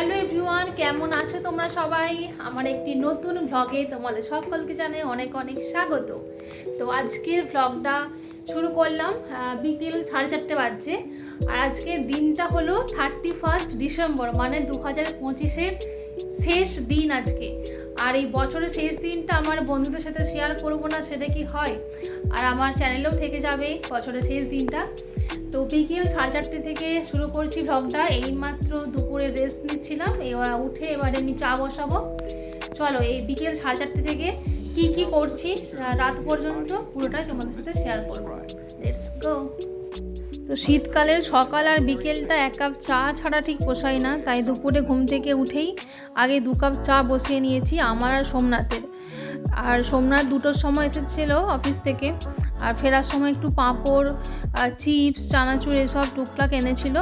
Hello everyone, কেমন আছো তোমরা সবাই? আমার একটি নতুন ভ্লগে তোমাদের সকলকে জানাই অনেক অনেক স্বাগত। তো আজকের ভ্লগটা শুরু করলাম বিকেল সাড়ে চারটে বাজছে। আর আজকে দিনটা হলো থার্টি ফার্স্ট ডিসেম্বর মানে দু হাজার পঁচিশের শেষ দিন আজকে। আর এই বছরের শেষ দিনটা আমার বন্ধুদের সাথে শেয়ার করব না সেটা কি হয়? আর আমার চ্যানেলেও থেকে যাবে বছরের শেষ দিনটা। তো বিকেল সাড়ে চারটে থেকে শুরু করছি ভ্লগটা এইমাত্র দুপুরে রেস্ট নিচ্ছিলাম এবার উঠে এবারে আমি চা বসাবো। চলো এই বিকেল সাড়ে চারটে থেকে কি কি করছি রাত পর্যন্ত পুরোটাই তোমাদের সাথে শেয়ার করব। লেটস গো তো শীতকালের সকাল আর বিকেলটা এক কাপ চা ছাড়া ঠিক পোষায় না, তাই দুপুরে ঘুম থেকে উঠেই আগে দু কাপ চা বসিয়ে নিয়েছি আমার আর সোমনাথের। আর সোমনাথ দুটোর সময় এসেছিল অফিস থেকে, আর ফেরার সময় একটু পাঁপড় চিপস, চানাচুর এসব টুকটাক এনেছিল।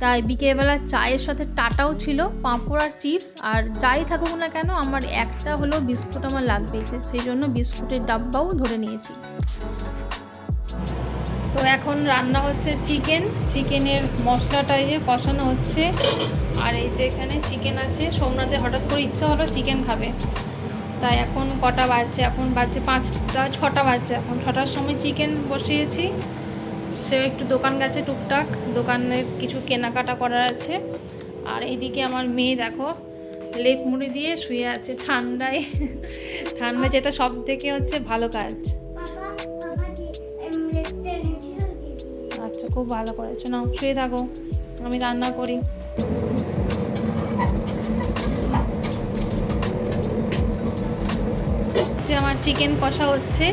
তাই বিকেলবেলা চায়ের সাথে টাটাও ছিল, পাঁপড় আর চিপস, আর যাই থাকুক না কেন আমার একটা হলেও বিস্কুট আমার লাগবে সেই জন্য বিস্কুটের ডাব্বাও ধরে নিয়েছি। তো এখন রান্না হচ্ছে চিকেন। চিকেনের মশলাটা এই যে কষানো হচ্ছে। আর এই যে এখানে চিকেন আছে। সোমনাথে হঠাৎ করে ইচ্ছা হলো চিকেন খাবে। তাই এখন কটা বাজছে? এখন বাজছে পাঁচটা ছটা বাজছে। এখন ছটার সময় চিকেন বসিয়েছি। সে একটু দোকান গেছে টুকটাক। দোকানের কিছু কেনাকাটা করার আছে। আর এইদিকে আমার মেয়ে দেখো, লেপ মুড়ি দিয়ে শুয়ে আছে ঠান্ডায়। ঠান্ডা যেটা সব থেকে হচ্ছে ভালো কাজ। খুব ভালো করেছ। নাও, শুয়ে থাকো, আমি রান্না করি। আমার চিকেন কষা হচ্ছে।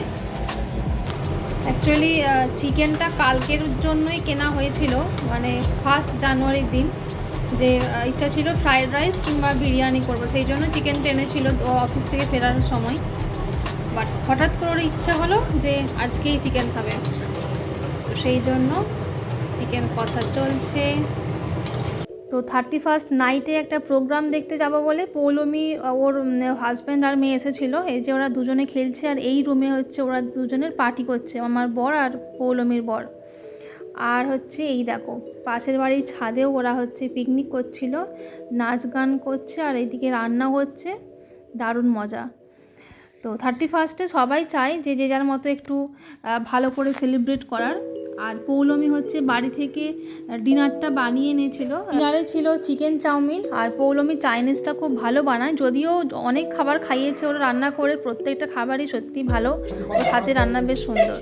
অ্যাকচুয়ালি চিকেনটা কালকের জন্যই কেনা হয়েছিল মানে ফার্স্ট জানুয়ারির দিন। যে ইচ্ছা ছিল ফ্রাইড রাইস কিংবা বিরিয়ানি করব, সেই জন্য চিকেন টেনেছিল অফিস থেকে ফেরার সময়। বাট হঠাৎ করে ওর ইচ্ছা হলো যে আজকেই চিকেন খাবে। তো সেই জন্য চিকেন কষা চলছে। তো থার্টি ফার্স্ট নাইটে একটা প্রোগ্রাম দেখতে যাব বলে পৌলমি, ওর হাজব্যান্ড আর মেয়ে এসেছিল। এই যে ওরা দুজনে খেলছে আর এই রুমে হচ্ছে ওরা দুজনের পার্টি করছে, আমার বর আর পৌলমির বর। আর হচ্ছে এই দেখো, পাশের বাড়ির ছাদেও ওরা হচ্ছে পিকনিক করছিল, নাচ গান করছে আর এইদিকে রান্না হচ্ছে, দারুণ মজা। তো থার্টি ফার্স্টে সবাই চায় যে যে যার মতো একটু ভালো করে সেলিব্রেট করার। আর পৌলমি হচ্ছে বাড়ি থেকে ডিনারটা বানিয়ে এনেছিল। ডিনারে ছিল চিকেন চাউমিন আর পৌলমি চাইনিজটা খুব ভালো বানায়, যদিও অনেক খাবার খাইয়েছে ওরা রান্না করে, প্রত্যেকটা খাবারই সত্যি ভালো। ওর হাতে রান্না বেশ সুন্দর।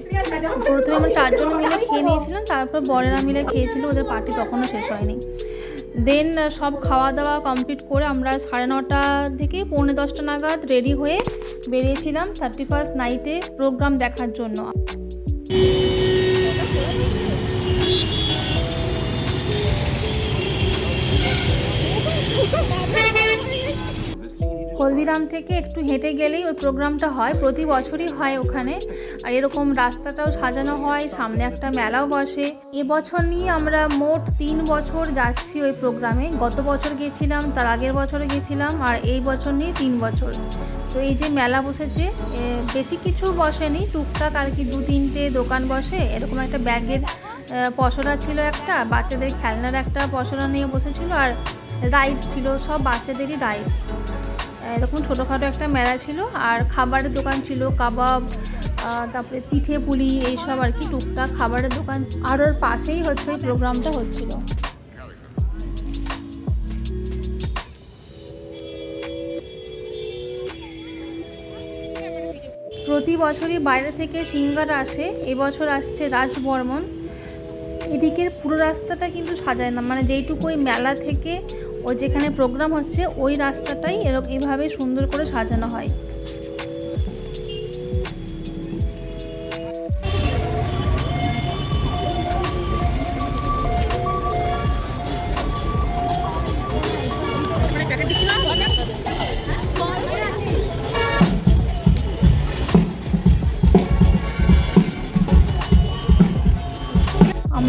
প্রথমে আমরা চারজন মিলে খেয়ে নিয়েছিলাম, তারপর বরেরা মিলে খেয়েছিল, ওদের পার্টি তখনও শেষ হয়নি। দেন সব খাওয়া দাওয়া কমপ্লিট করে আমরা সাড়ে নটা থেকে পৌনে দশটা নাগাদ রেডি হয়ে বেরিয়েছিলাম থার্টি ফার্স্ট নাইটে প্রোগ্রাম দেখার জন্য। হলদিরাম থেকে একটু হেঁটে গেলেই ওই প্রোগ্রামটা হয়। প্রতি বছরই হয় ওখানে। আর এরকম রাস্তাটাও সাজানো হয়, সামনে একটা মেলাও বসে। এবছর নিয়ে আমরা মোট তিন বছর যাচ্ছি ওই প্রোগ্রামে। গত বছর গেছিলাম, তার আগের বছরে গেছিলাম, আর এই বছর নিয়ে তিন বছর। তো এই যে মেলা বসেছে বেশি কিছু বসেনি। টুকটাক আর কি দু তিনটে দোকান বসে। এরকম একটা ব্যাগের পসরা ছিল একটা, বাচ্চাদের খেলনার একটা পসরা নিয়ে বসেছিল, আর রাইডস ছিল, সব বাচ্চাদেরই রাইডস। এরকম ছোটোখাটো একটা মেলা ছিল আর খাবারের দোকান ছিল, কাবাব তারপরে পিঠে পুলি এইসব আর কি, টুকটাক খাবারের দোকান। আর ওর পাশেই হচ্ছে প্রোগ্রামটা হচ্ছিল। প্রতি বছরই বাইরে থেকে সিঙ্গার আসে, এবছর আসছে রাজবর্মন। এদিকের পুরো রাস্তাটা কিন্তু সাজায় না মানে যেইটুকু ওই মেলা থেকে ও যেখানে প্রোগ্রাম হচ্ছে ওই রাস্তাটাই এরকম এভাবে সুন্দর করে সাজানো হয়।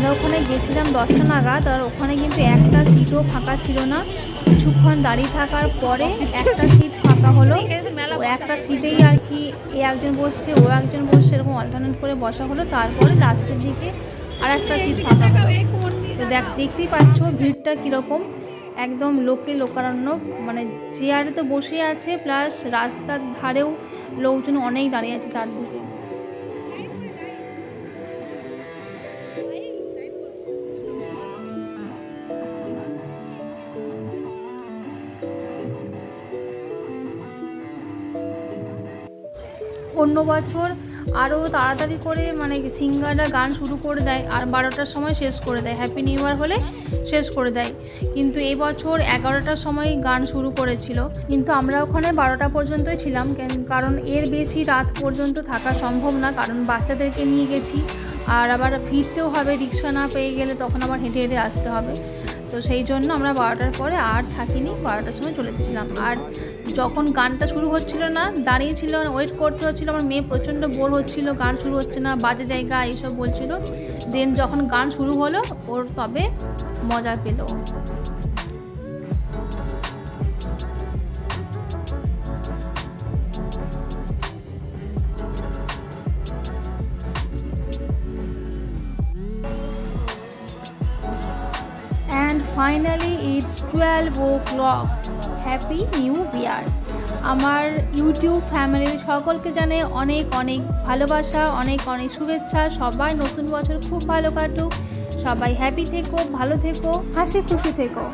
আমরা ওখানে গেছিলাম দশটা নাগাদ আর ওখানে কিন্তু একটা সিটও ফাঁকা ছিল না। কিছুক্ষণ দাঁড়িয়ে থাকার পরে একটা সিট ফাঁকা হলো। একটা সিটেই আর কি এ একজন বসছে, ও একজন বসছে এরকম অল্টারনেট করে বসা হলো। তারপরে লাস্টের দিকে আর একটা সিট ফাঁকা হলো। দেখ, দেখতেই পাচ্ছ ভিড়টা কীরকম। একদম লোকে লোকারণ্য মানে চেয়ারে তো বসে আছে প্লাস রাস্তার ধারেও লোকজন অনেক দাঁড়িয়ে আছে চারদিকে। অন্য বছর আরও তাড়াতাড়ি করে মানে সিঙ্গাররা গান শুরু করে দেয় আর বারোটার সময় শেষ করে দেয়। হ্যাপি নিউ ইয়ার হলে শেষ করে দেয়। কিন্তু এবছর এগারোটার সময় গান শুরু করেছিল। কিন্তু আমরা ওখানে বারোটা পর্যন্তই ছিলাম কারণ এর বেশি রাত পর্যন্ত থাকা সম্ভব না, কারণ বাচ্চাদেরকে নিয়ে গেছি। আর আবার ফিরতেও হবে, রিক্সা না পেয়ে গেলে তখন আবার হেঁটে হেঁটে আসতে হবে। তো সেই জন্য আমরা বারোটার পরে আর থাকিনি, বারোটার সময় চলে এসেছিলাম। আর যখন গানটা শুরু হচ্ছিল না দাঁড়িয়ে ছিল ওয়েট করতে হচ্ছিল, আমার মেয়ে প্রচণ্ড বোর হচ্ছিল, গান শুরু হচ্ছে না, বাজে জায়গা, এইসব বলছিল। দেন যখন গান শুরু হলো, ওর তবে মজা পেল। It's twelve o'clock happy new year আমার ইউটিউব ফ্যামিলির সকলকে জানে অনেক অনেক ভালোবাসা, অনেক অনেক শুভেচ্ছা। সবাই নতুন বছর খুব ভালো কাটুক। সবাই হ্যাপি থেকো, ভালো থেকো, হাসি খুশি থেকো।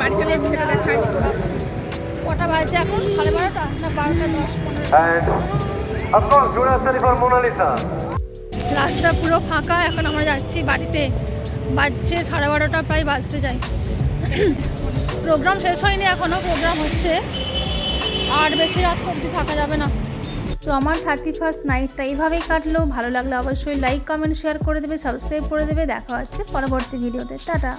বাড়ি চলে কটা বাজে এখন সাড়ে বারোটা না দশ পনেরো. রাস্তা পুরো ফাঁকা এখন আমরা যাচ্ছি বাড়িতে। বাজছে সাড়ে বারোটা প্রায় বাজতে যায়। প্রোগ্রাম শেষ হয়নি এখনও প্রোগ্রাম হচ্ছে। আর বেশি রাত অবধি থাকা যাবে না। তো আমার থার্টি ফার্স্ট নাইটটা এইভাবেই কাটলো। ভালো লাগলে অবশ্যই লাইক কমেন্ট শেয়ার করে দেবে সাবস্ক্রাইব করে দেবে। দেখা হচ্ছে পরবর্তী ভিডিওতে টাটা।